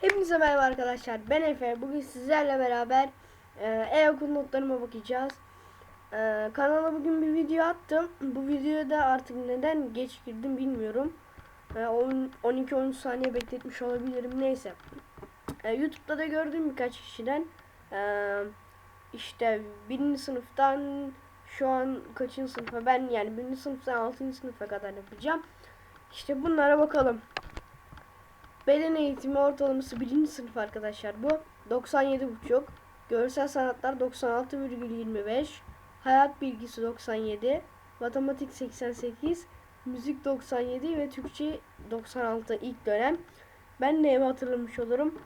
Hepinize merhaba arkadaşlar. Ben Efe. Bugün sizlerle beraber e, e-okul notlarıma bakacağız. E, kanala bugün bir video attım. Bu videoda artık neden geç girdim bilmiyorum. E, 12-13 saniye bekletmiş olabilirim. Neyse. E, YouTube'da da gördüm birkaç kişiden. E, işte birinci sınıftan şu an kaçıncı sınıfa ben yani birinci sınıftan 6. sınıfa kadar yapacağım. İşte bunlara bakalım. Beden eğitimi ortalaması birinci sınıf arkadaşlar bu. 97,5. Görsel sanatlar 96,25. Hayat bilgisi 97. Matematik 88. Müzik 97 ve Türkçe 96 ilk dönem. Ben neyimi hatırlamış olurum.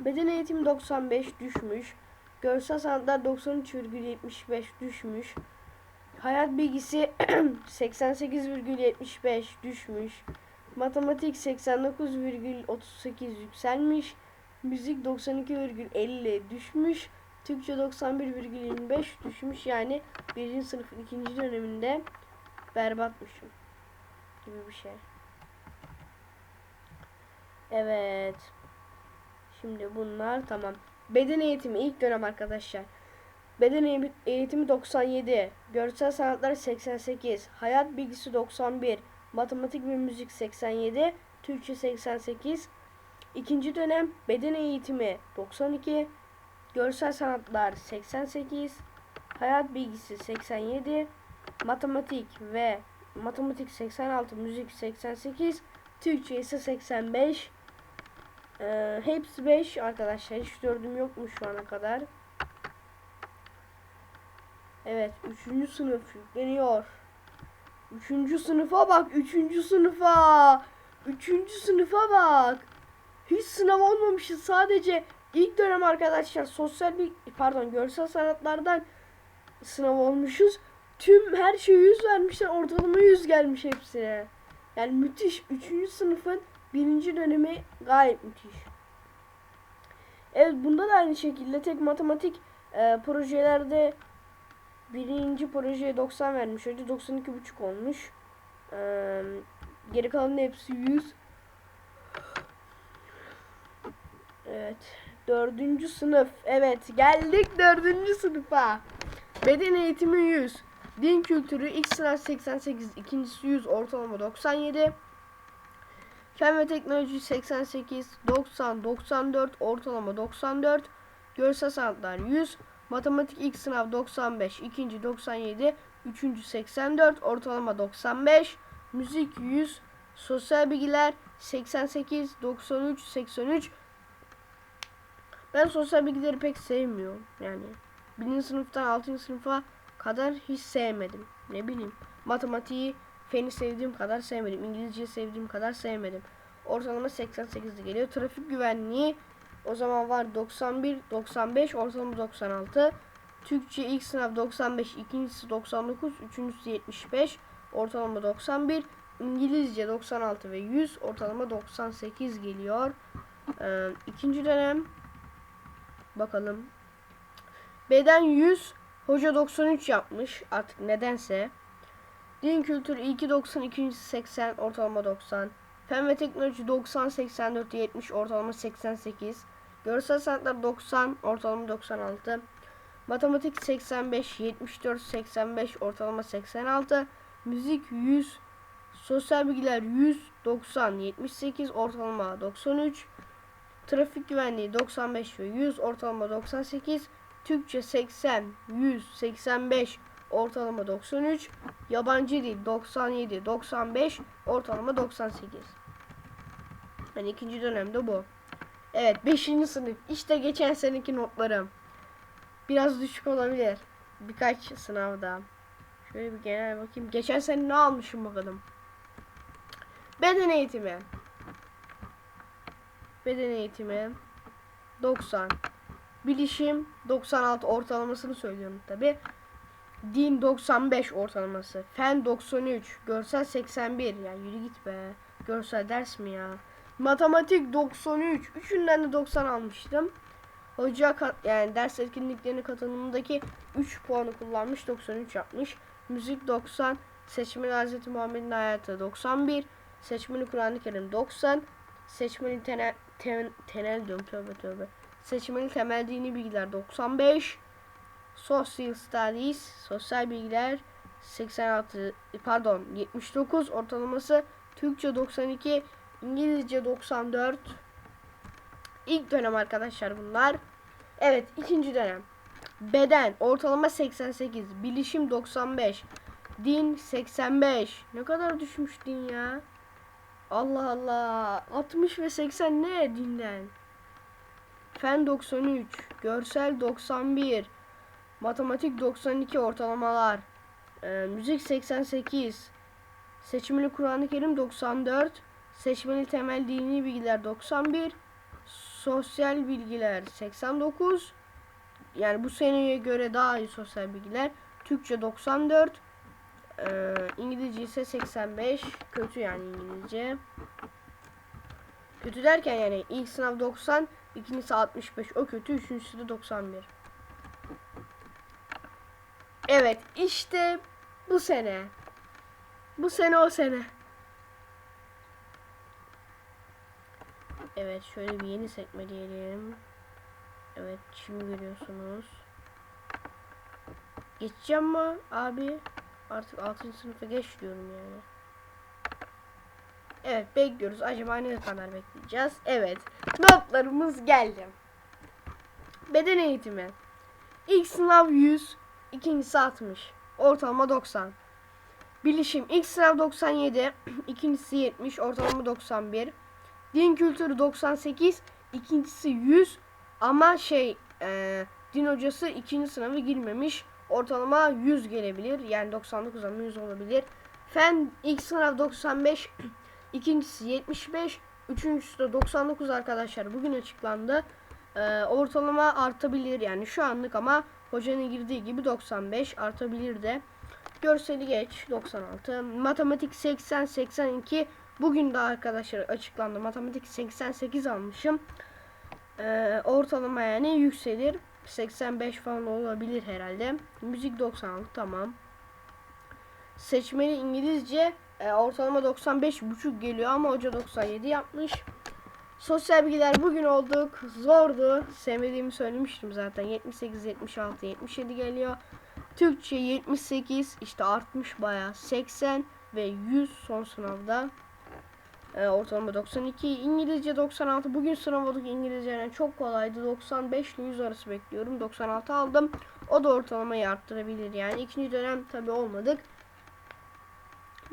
Beden eğitimi 95 düşmüş. Görsel sanatlar 93,75 düşmüş. Hayat bilgisi 88,75 düşmüş. Matematik 89,38 yükselmiş. Müzik 92,50 düşmüş. Türkçe 91,25 düşmüş. Yani birinci sınıf ikinci döneminde berbatmışım. Gibi bir şey. Evet. Şimdi bunlar tamam. Beden eğitimi ilk dönem arkadaşlar. Beden eğ- eğitimi 97, görsel sanatlar 88, hayat bilgisi 91, matematik ve müzik 87, Türkçe 88. İkinci dönem beden eğitimi 92, görsel sanatlar 88, hayat bilgisi 87, matematik ve matematik 86, müzik 88, Türkçe ise 85. Ee, hepsi 5 arkadaşlar. Hiç dördüm yokmuş şu ana kadar. Evet, üçüncü sınıf yükleniyor. Üçüncü sınıfa bak, üçüncü sınıfa. Üçüncü sınıfa bak. Hiç sınav olmamışız. Sadece ilk dönem arkadaşlar sosyal bir pardon görsel sanatlardan sınav olmuşuz. Tüm her şey 100 vermişler. Ortalama 100 gelmiş hepsine. Yani müthiş. Üçüncü sınıfın birinci dönemi gayet müthiş. Evet bunda da aynı şekilde tek matematik e, projelerde birinci projeye 90 vermiş. Önce 92,5 olmuş. Ee, geri kalan hepsi 100. Evet. Dördüncü sınıf. Evet. Geldik dördüncü sınıfa. Beden eğitimi 100. Din kültürü ilk sınav 88. ikincisi 100. Ortalama 97. Fen ve teknoloji 88. 90. 94. Ortalama 94. Görsel sanatlar 100. Matematik ilk sınav 95, ikinci 97, üçüncü 84, ortalama 95, müzik 100, sosyal bilgiler 88, 93, 83. Ben sosyal bilgileri pek sevmiyorum yani. Birinci sınıftan 6. sınıfa kadar hiç sevmedim. Ne bileyim. Matematiği, feni sevdiğim kadar sevmedim. İngilizceyi sevdiğim kadar sevmedim. Ortalama 88'de geliyor. Trafik güvenliği o zaman var 91, 95, ortalama 96. Türkçe ilk sınav 95, ikincisi 99, üçüncüsü 75, ortalama 91. İngilizce 96 ve 100, ortalama 98 geliyor. Ee, ikinci dönem bakalım. Beden 100, hoca 93 yapmış artık nedense. Din kültürü ilki 90, ikincisi 80, ortalama 90. Fen ve teknoloji 90, 84, 70, ortalama 88. Görsel sanatlar 90, ortalama 96. Matematik 85, 74, 85, ortalama 86. Müzik 100, sosyal bilgiler 100, 90, 78, ortalama 93. Trafik güvenliği 95 ve 100, ortalama 98. Türkçe 80, 100, 85, ortalama 93. Yabancı dil 97, 95, ortalama 98. Yani ikinci dönemde bu. Evet 5. sınıf. İşte geçen seneki notlarım. Biraz düşük olabilir. Birkaç sınavda. Şöyle bir genel bakayım. Geçen sene ne almışım bakalım. Beden eğitimi. Beden eğitimi 90. Bilişim 96 ortalamasını söylüyorum tabi. Din 95 ortalaması. Fen 93. Görsel 81. Ya yürü git be. Görsel ders mi ya? Matematik 93. Üçünden de 90 almıştım. Hoca yani ders etkinliklerinin katılımındaki 3 puanı kullanmış 93 yapmış. Müzik 90. Seçmeli Hz. Muhammed'in hayatı 91. Seçmeli Kur'an-ı Kerim 90. Seçmeli internet ten, tenel diyorum tövbe tövbe. Seçmeli temel dini bilgiler 95. Social studies sosyal bilgiler 86 pardon 79 ortalaması Türkçe 92 İngilizce 94 İlk dönem arkadaşlar bunlar. Evet ikinci dönem. Beden ortalama 88, bilişim 95, din 85. Ne kadar düşmüş din ya? Allah Allah. 60 ve 80 ne dinden? Fen 93, görsel 91, matematik 92 ortalamalar, Ee, müzik 88, seçmeli Kur'an-ı Kerim 94, seçmeli temel dini bilgiler 91, sosyal bilgiler 89, yani bu seneye göre daha iyi sosyal bilgiler. Türkçe 94, ee, İngilizce ise 85. Kötü yani İngilizce. Kötü derken yani ilk sınav 90, ikincisi 65. O kötü, üçüncüsü de 91. Evet, işte bu sene. Bu sene o sene. Evet, şöyle bir yeni sekme diyelim. Evet, şimdi görüyorsunuz. Geçeceğim mi abi? Artık 6. sınıfa geç diyorum yani. Evet bekliyoruz. Acaba ne kadar bekleyeceğiz? Evet. Notlarımız geldi. Beden eğitimi. İlk sınav 100. ikincisi 60. Ortalama 90. Bilişim ilk sınav 97. ikincisi 70. Ortalama 91. Din kültürü 98. ikincisi 100. Ama şey e, din hocası ikinci sınavı girmemiş. Ortalama 100 gelebilir. Yani 99 ama 100 olabilir. Fen ilk sınav 95. ikincisi 75. Üçüncüsü de 99 arkadaşlar. Bugün açıklandı. E, ortalama artabilir. Yani şu anlık ama hocanın girdiği gibi 95 artabilir de. Görseli geç 96. Matematik 80 82. Bugün de arkadaşlar açıklandı. Matematik 88 almışım. Ee, ortalama yani yükselir. 85 falan olabilir herhalde. Müzik 96 tamam. Seçmeli İngilizce e, ortalama 95,5 geliyor ama hoca 97 yapmış. Sosyal bilgiler bugün olduk. Zordu. Sevmediğimi söylemiştim zaten. 78, 76, 77 geliyor. Türkçe 78 işte artmış baya 80 ve 100 son sınavda. Ee, ortalama 92. İngilizce 96. Bugün sınav olduk İngilizce'den çok kolaydı. 95 ile 100 arası bekliyorum. 96 aldım. O da ortalamayı arttırabilir yani. ikinci dönem tabi olmadık.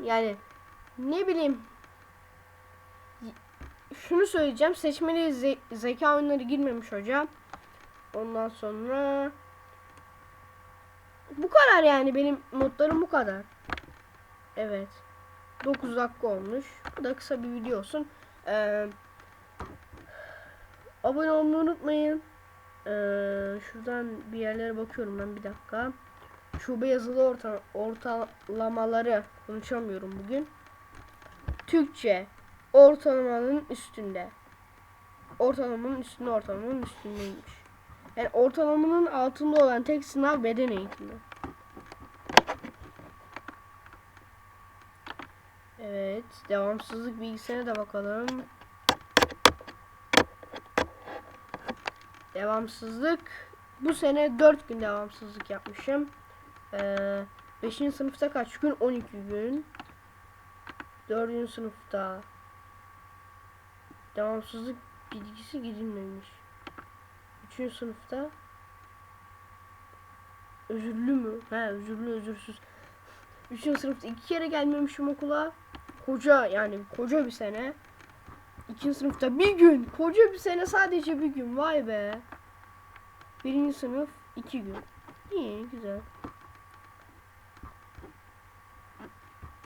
Yani ne bileyim şunu söyleyeceğim. Seçmeli ze- zeka oyunları girmemiş hocam. Ondan sonra bu kadar yani benim notlarım bu kadar. Evet. 9 dakika olmuş. Bu da kısa bir video olsun. Ee, abone olmayı unutmayın. Ee, şuradan bir yerlere bakıyorum ben bir dakika. Şube yazılı orta, ortalamaları konuşamıyorum bugün. Türkçe ortalamanın üstünde. Ortalamanın üstünde ortalamanın üstündeymiş. Yani ortalamanın altında olan tek sınav beden eğitimi. Evet, devamsızlık bilgisine de bakalım. Devamsızlık bu sene 4 gün devamsızlık yapmışım. Ee, 5. sınıfta kaç gün? 12 gün. 4. sınıfta devamsızlık bilgisi gidilmemiş. 3. sınıfta özürlü mü? He özürlü özürsüz. 3. sınıfta iki kere gelmemişim okula. Koca yani koca bir sene. 2. sınıfta bir gün. Koca bir sene sadece bir gün. Vay be. 1. sınıf iki gün. İyi güzel.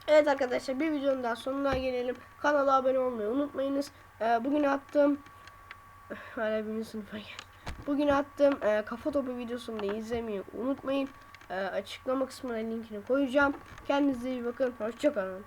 Evet arkadaşlar bir videonun daha sonuna gelelim. Kanala abone olmayı unutmayınız. Ee, bugün attığım hala birinci sınıfa gel. Bugün attığım e, kafa topu videosunu da izlemeyi unutmayın. E, açıklama kısmına linkini koyacağım. Kendinize iyi bakın. Hoşçakalın.